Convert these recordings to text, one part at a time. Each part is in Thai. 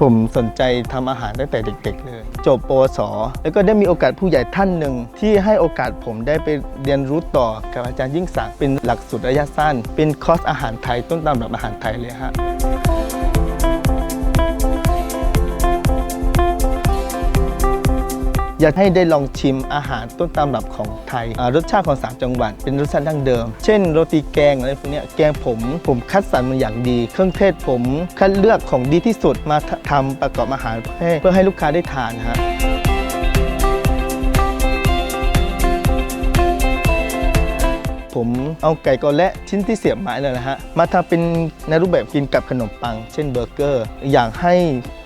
ผมสนใจทำอาหารตั้งแต่เด็ก ๆ เลย จบปวส แล้วก็ได้มีโอกาสผู้ใหญ่ท่านหนึ่ง ที่ให้โอกาสผมได้ไปเรียนรู้ต่อกับอาจารย์ยิ่งศักดิ์เป็นหลักสูตรระยะสั้น เป็นคอร์สอาหารไทยต้นตำรับอาหารไทยเลยฮะ จะให้ได้ลองชิมอาหารต้นตำรับของไทย รสชาติของสามจังหวัด เป็นรสชาติดั้งเดิม เช่นโรตีแกงอะไรพวกนี้แกงผมผมคัดสรรมาอย่างดี เครื่องเทศผมคัดเลือกของดีที่สุดมาทำประกอบอาหารเพื่อให้เพื่อให้ลูกค้าได้ทานฮะ ผมเอาไก่กอและชิ้นที่เสียบไม้เลยนะฮะ มาทำเป็นในรูปแบบกินกับขนมปัง เช่นเบอร์เกอร์ อยากให้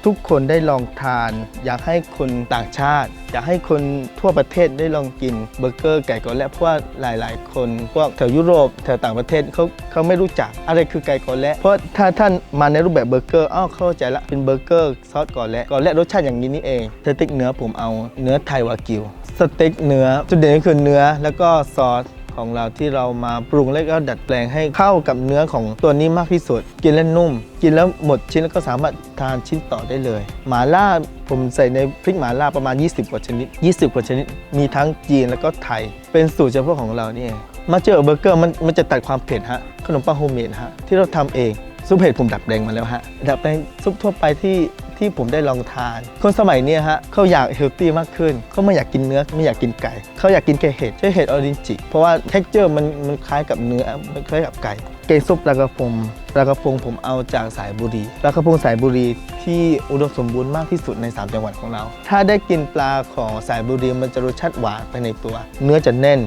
ทุกคนได้ลองทาน อยากให้คนต่างชาติ อยากให้คนทั่วประเทศได้ลองกินเบอร์เกอร์ไก่กอและเพราะว่าหลาย ๆ คนพวกแถวยุโรปแถวต่างประเทศเขาเขาไม่รู้จักอะไรคือไก่กอและเพราะถ้าท่านมาในรูปแบบเบอร์เกอร์อ้าวเข้าใจละเป็นเบอร์เกอร์ซอสกอและกอและรสชาติอย่างนี้นี่เองสเต็กเนื้อผมเอาเนื้อไทยวากิวสเต็กเนื้อจุดเด่นก็คือเนื้อแล้วก็ซอส ของเราที่เรามาปรุงแล้วก็ดัดแปลงให้เข้ากับเนื้อของตัวนี้มากที่สุด กินแล้วนุ่ม กินแล้วหมดชิ้นแล้วก็สามารถทานชิ้นต่อได้เลย หมาล่าผมใส่ในพริกหมาล่าประมาณ 20 กว่าชนิด 20 กว่าชนิด มีทั้งจีนแล้วก็ไทย เป็นสูตรเฉพาะของเรานี่ยมาเจอเบอร์เกอร์มันมันจะตัดความเผ็ดฮะขนมปังโฮมเมดฮะที่เราทำเอง ซุปเห็ดผมดัดแปลงมาแล้วฮะดัดแปลงซุปทั่วไปที่ที่ผมได้ลองทาน คนสมัยเนี้ยฮะเขาอยากเฮลตี้มากขึ้นเขาไม่อยากกินเนื้อไม่อยากกินไก่เขาอยากกินแค่เห็ดใช่เห็ดออรินจิเพราะว่าเท็กเจอร์มันมันคล้ายกับเนื้อมันคล้ายกับไก่แกงซุปปลากระพงปลากระพงผมเอาจากสายบุรีปลากระพงสายบุรีที่อุดมสมบูรณ์มากที่สุดใน 3 จังหวัดของเรา ถ้าได้กินปลาของสายบุรีมันจะรสชาติหวานไปในตัว เนื้อจะแน่น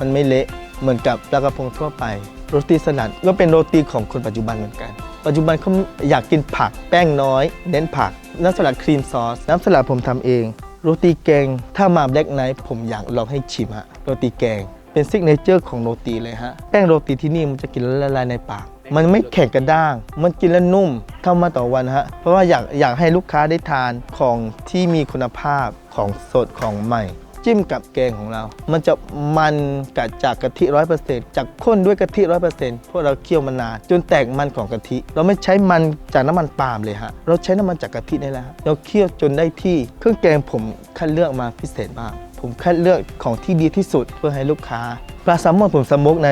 มันไม่เละเหมือนกับปลากระพงทั่วไป โรตีสลัดก็เป็นโรตีของคนปัจจุบันเหมือนกัน ปัจจุบันเขาอยากกินผักแป้งน้อย เน้นผัก น้ำสลัดครีมซอส น้ำสลัดผมทำเอง โรตีแกง ถ้ามาแบล็กไนท์ผมอยากลองให้ชิมฮะโรตีแกง เป็นซิกเนเจอร์ของโรตีเลยฮะ แป้งโรตีที่นี่มันจะกินแล้วละลายในปาก มันไม่แข็งกระด้าง มันกินแล้วนุ่มทำมาต่อวันฮะ เพราะว่าอยากอยากให้ลูกค้าได้ทานของที่มีคุณภาพของสดของใหม่ จิ้มกับแกงของเรา มันจะมันกัดจากกะทิร้อยเปอร์เซ็นต์จากข้นด้วยกะทิร้อยเปอร์เซ็นต์พวกเราเคี่ยวมานานจนแตกมันของกะทิ เราไม่ใช้มันจากน้ำมันปาล์มเลยฮะ เราใช้น้ำมันจากกะทินี่แหละเราเคี่ยวจนได้ที่ เครื่องแกงผมคัดเลือกมาพิเศษมาก ผมคัดเลือกของที่ดีที่สุดเพื่อให้ลูกค้าปลาแซลมอนผมสโมกใน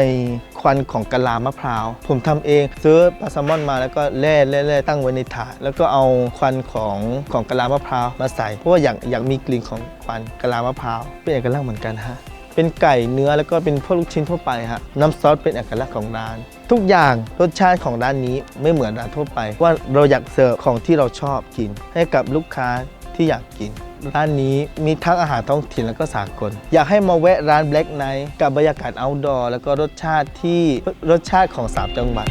ควันของกะลามะพร้าว ผมทำเองซื้อปลาแซลมอนมาแล้วก็แล่แล่แล่ตั้งไว้ในถาดแล้วก็เอาควันของของกะลามะพร้าวมาใส่เพราะว่าอยากอยากมีกลิ่นของควันกะลามะพร้าวเป็นเอกลักษณ์เหมือนกันฮะเป็นไก่เนื้อแล้วก็เป็นพวกลูกชิ้นทั่วไปฮะน้ำซอสเป็นเอกลักษณ์ของร้าน ทุกอย่างรสชาติของร้านนี้ไม่เหมือนร้านทั่วไป ว่าเราอยากเสิร์ฟของที่เราชอบกิน ให้กับลูกค้า ที่อยากกิน ร้านนี้มีทั้งอาหารท้องถิ่นแล้วก็สากล อยากให้มาแวะร้าน Black Night กับบรรยากาศ outdoor แล้วก็รสชาติที่รสชาติของสามจังหวัด